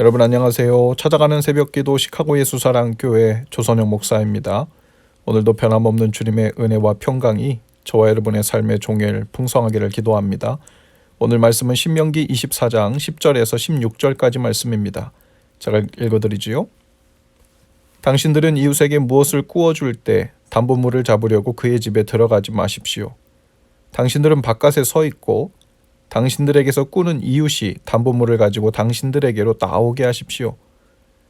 여러분 안녕하세요. 찾아가는 새벽기도 시카고 예수사랑 교회 조선영 목사입니다. 오늘도 변함없는 주님의 은혜와 평강이 저와 여러분의 삶의 종일 풍성하기를 기도합니다. 오늘 말씀은 신명기 24장 10절에서 16절까지 말씀입니다. 제가 읽어드리지요. 당신들은 이웃에게 무엇을 구워줄 때 담보물을 잡으려고 그의 집에 들어가지 마십시오. 당신들은 바깥에 서 있고 당신들에게서 꾸는 이웃이 담보물을 가지고 당신들에게로 나오게 하십시오.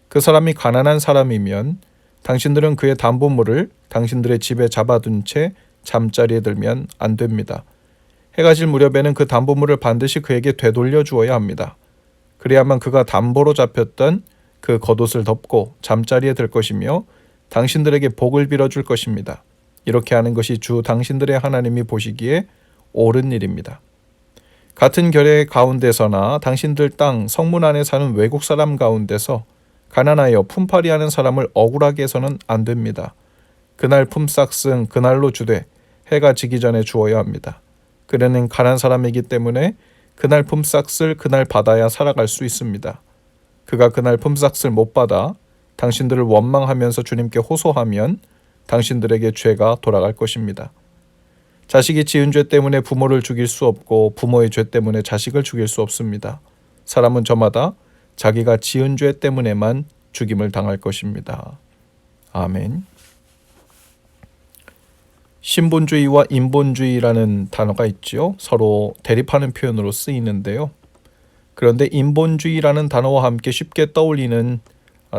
그 사람이 가난한 사람이면 당신들은 그의 담보물을 당신들의 집에 잡아둔 채 잠자리에 들면 안 됩니다. 해가 질 무렵에는 그 담보물을 반드시 그에게 되돌려 주어야 합니다. 그래야만 그가 담보로 잡혔던 그 겉옷을 덮고 잠자리에 들 것이며 당신들에게 복을 빌어 줄 것입니다. 이렇게 하는 것이 주 당신들의 하나님이 보시기에 옳은 일입니다. 같은 결의 가운데서나 당신들 땅 성문 안에 사는 외국 사람 가운데서 가난하여 품팔이 하는 사람을 억울하게 해서는 안 됩니다. 그날 품삯은 그날로 주되 해가 지기 전에 주어야 합니다. 그는 가난 사람이기 때문에 그날 품삯을 그날 받아야 살아갈 수 있습니다. 그가 그날 품삯을 못 받아 당신들을 원망하면서 주님께 호소하면 당신들에게 죄가 돌아갈 것입니다. 자식이 지은 죄 때문에 부모를 죽일 수 없고 부모의 죄 때문에 자식을 죽일 수 없습니다. 사람은 저마다 자기가 지은 죄 때문에만 죽임을 당할 것입니다. 아멘. 신본주의와 인본주의라는 단어가 있지요. 서로 대립하는 표현으로 쓰이는데요. 그런데 인본주의라는 단어와 함께 쉽게 떠올리는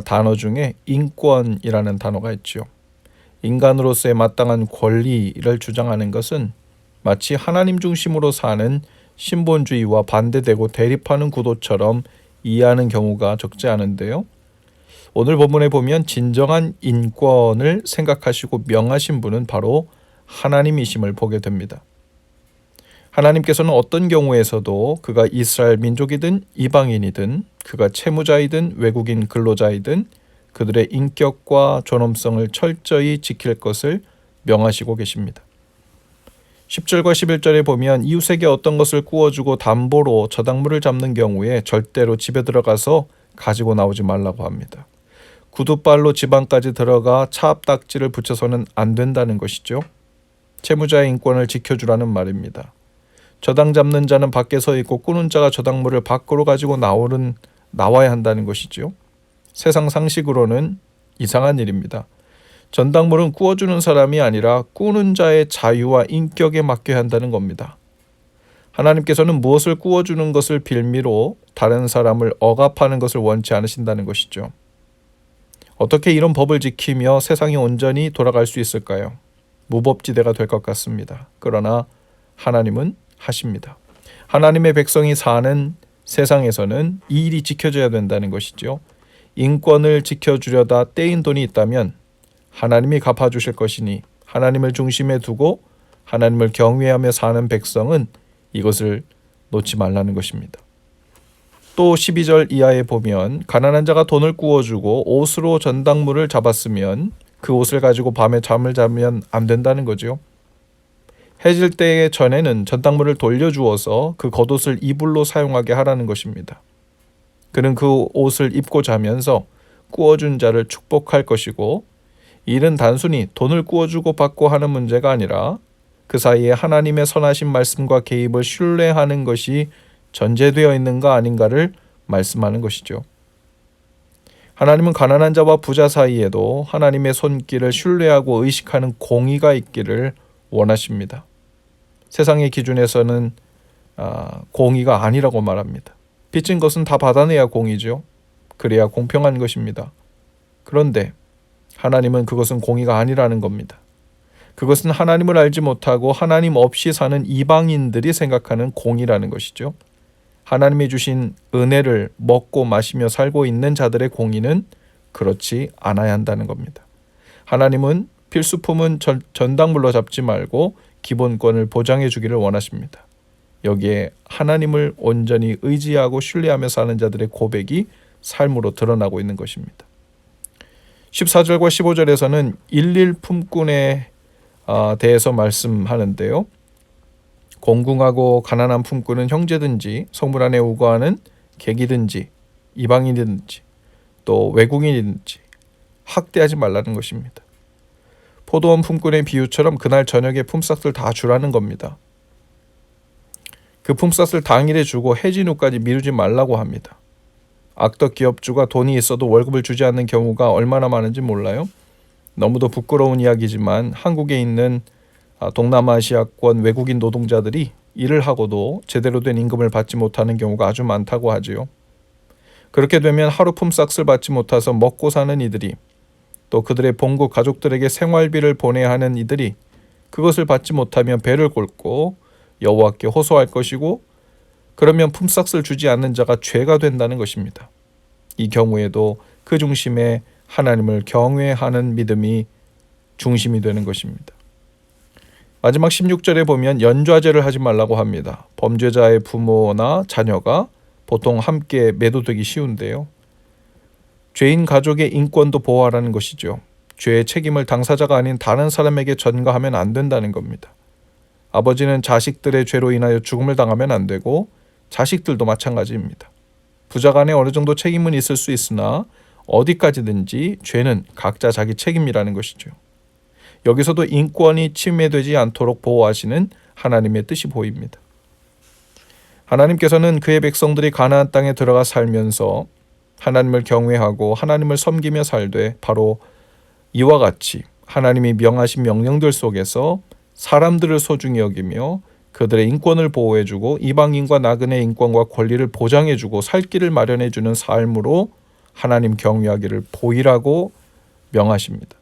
단어 중에 인권이라는 단어가 있지요. 인간으로서의 마땅한 권리를 주장하는 것은 마치 하나님 중심으로 사는 신본주의와 반대되고 대립하는 구도처럼 이해하는 경우가 적지 않은데요. 오늘 본문에 보면 진정한 인권을 생각하시고 명하신 분은 바로 하나님이심을 보게 됩니다. 하나님께서는 어떤 경우에서도 그가 이스라엘 민족이든 이방인이든 그가 채무자이든 외국인 근로자이든 그들의 인격과 존엄성을 철저히 지킬 것을 명하시고 계십니다. 10절과 11절에 보면 이웃에게 어떤 것을 구워주고 담보로 저당물을 잡는 경우에 절대로 집에 들어가서 가지고 나오지 말라고 합니다. 구두발로 집안까지 들어가 차압딱지를 붙여서는 안 된다는 것이죠. 채무자의 인권을 지켜주라는 말입니다. 저당 잡는 자는 밖에 서 있고 꾸는 자가 저당물을 밖으로 가지고 나오는 나와야 한다는 것이죠. 세상 상식으로는 이상한 일입니다. 전당물은 꾸어주는 사람이 아니라 꾸는 자의 자유와 인격에 맡겨야 한다는 겁니다. 하나님께서는 무엇을 꾸어주는 것을 빌미로 다른 사람을 억압하는 것을 원치 않으신다는 것이죠. 어떻게 이런 법을 지키며 세상이 온전히 돌아갈 수 있을까요? 무법지대가 될 것 같습니다. 그러나 하나님은 하십니다. 하나님의 백성이 사는 세상에서는 이 일이 지켜져야 된다는 것이죠. 인권을 지켜주려다 떼인 돈이 있다면 하나님이 갚아주실 것이니 하나님을 중심에 두고 하나님을 경외하며 사는 백성은 이것을 놓지 말라는 것입니다. 또 12절 이하에 보면 가난한 자가 돈을 구워주고 옷으로 전당물을 잡았으면 그 옷을 가지고 밤에 잠을 자면 안 된다는 거죠. 해질 때 전에는 전당물을 돌려주어서 그 겉옷을 이불로 사용하게 하라는 것입니다. 그는 그 옷을 입고 자면서 구워준 자를 축복할 것이고 일은 단순히 돈을 구워주고 받고 하는 문제가 아니라 그 사이에 하나님의 선하신 말씀과 개입을 신뢰하는 것이 전제되어 있는가 아닌가를 말씀하는 것이죠. 하나님은 가난한 자와 부자 사이에도 하나님의 손길을 신뢰하고 의식하는 공의가 있기를 원하십니다. 세상의 기준에서는 아, 공의가 아니라고 말합니다. 빚진 것은 다 받아내야 공이죠. 그래야 공평한 것입니다. 그런데 하나님은 그것은 공의가 아니라는 겁니다. 그것은 하나님을 알지 못하고 하나님 없이 사는 이방인들이 생각하는 공이라는 것이죠. 하나님이 주신 은혜를 먹고 마시며 살고 있는 자들의 공의는 그렇지 않아야 한다는 겁니다. 하나님은 필수품은 전, 전당물로 잡지 말고 기본권을 보장해 주기를 원하십니다. 여기에 하나님을 온전히 의지하고 신뢰하며 사는 자들의 고백이 삶으로 드러나고 있는 것입니다. 14절과 15절에서는 일일 품꾼에 아, 대해서 말씀하는데요. 공궁하고 가난한 품꾼은 형제든지 성물 안에 우거하는 객이든지 이방인이든지 또 외국인이든지 학대하지 말라는 것입니다. 포도원 품꾼의 비유처럼 그날 저녁에 품삯을 다 주라는 겁니다. 그 품삯을 당일에 주고 해진 후까지 미루지 말라고 합니다. 악덕 기업주가 돈이 있어도 월급을 주지 않는 경우가 얼마나 많은지 몰라요? 너무도 부끄러운 이야기지만 한국에 있는 아, 동남아시아권 외국인 노동자들이 일을 하고도 제대로 된 임금을 받지 못하는 경우가 아주 많다고 하지요. 그렇게 되면 하루 품삯을 받지 못해서 먹고 사는 이들이 또 그들의 본국 가족들에게 생활비를 보내야 하는 이들이 그것을 받지 못하면 배를 곪고 여호와께 호소할 것이고 그러면 품삯을 주지 않는 자가 죄가 된다는 것입니다. 이 경우에도 그 중심에 하나님을 경외하는 믿음이 중심이 되는 것입니다. 마지막 16절에 보면 연좌제를 하지 말라고 합니다. 범죄자의 부모나 자녀가 보통 함께 매도되기 쉬운데요. 죄인 가족의 인권도 보호하라는 것이죠. 죄의 책임을 당사자가 아닌 다른 사람에게 전가하면 안 된다는 겁니다. 아버지는 자식들의 죄로 인하여 죽음을 당하면 안 되고 자식들도 마찬가지입니다. 부자 간에 어느 정도 책임은 있을 수 있으나 어디까지든지 죄는 각자 자기 책임이라는 것이죠. 여기서도 인권이 침해되지 않도록 보호하시는 하나님의 뜻이 보입니다. 하나님께서는 그의 백성들이 가나안 땅에 들어가 살면서 하나님을 경외하고 하나님을 섬기며 살되 바로 이와 같이 하나님이 명하신 명령들 속에서 사람들을 소중히 여기며 그들의 인권을 보호해주고 이방인과 나그네 인권과 권리를 보장해주고 살 길을 마련해주는 삶으로 하나님 경외하기를 보이라고 명하십니다.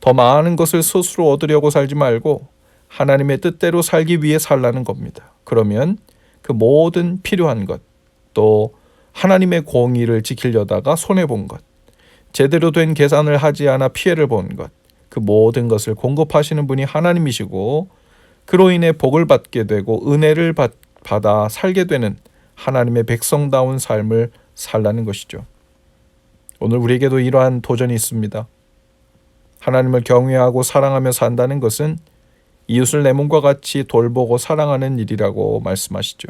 더 많은 것을 스스로 얻으려고 살지 말고 하나님의 뜻대로 살기 위해 살라는 겁니다. 그러면 그 모든 필요한 것, 또 하나님의 공의를 지키려다가 손해본 것, 제대로 된 계산을 하지 않아 피해를 본 것, 그 모든 것을 공급하시는 분이 하나님이시고 그로 인해 복을 받게 되고 은혜를 받, 받아 살게 되는 하나님의 백성다운 삶을 살라는 것이죠. 오늘 우리에게도 이러한 도전이 있습니다. 하나님을 경외하고 사랑하며 산다는 것은 이웃을 내 몸과 같이 돌보고 사랑하는 일이라고 말씀하시죠.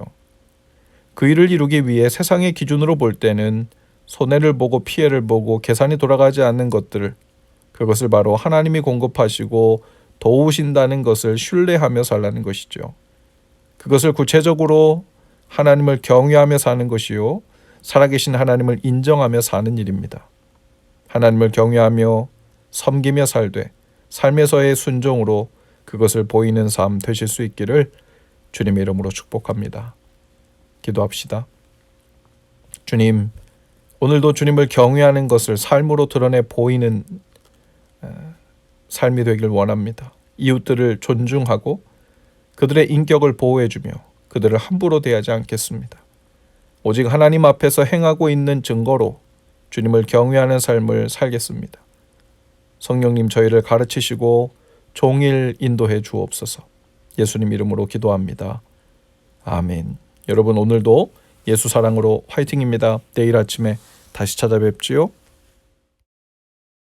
그 일을 이루기 위해 세상의 기준으로 볼 때는 손해를 보고 피해를 보고 계산이 돌아가지 않는 것들을 그것을 바로 하나님이 공급하시고 도우신다는 것을 신뢰하며 살라는 것이죠. 그것을 구체적으로 하나님을 경외하며 사는 것이요. 살아계신 하나님을 인정하며 사는 일입니다. 하나님을 경외하며 섬기며 살되 삶에서의 순종으로 그것을 보이는 삶 되실 수 있기를 주님의 이름으로 축복합니다. 기도합시다. 주님, 오늘도 주님을 경외하는 것을 삶으로 드러내 보이는 삶이 되길 원합니다. 이웃들을 존중하고 그들의 인격을 보호해주며 그들을 함부로 대하지 않겠습니다. 오직 하나님 앞에서 행하고 있는 증거로 주님을 경외하는 삶을 살겠습니다. 성령님 저희를 가르치시고 종일 인도해 주옵소서. 예수님 이름으로 기도합니다. 아멘. 여러분 오늘도 예수 사랑으로 화이팅입니다. 내일 아침에 다시 찾아뵙지요.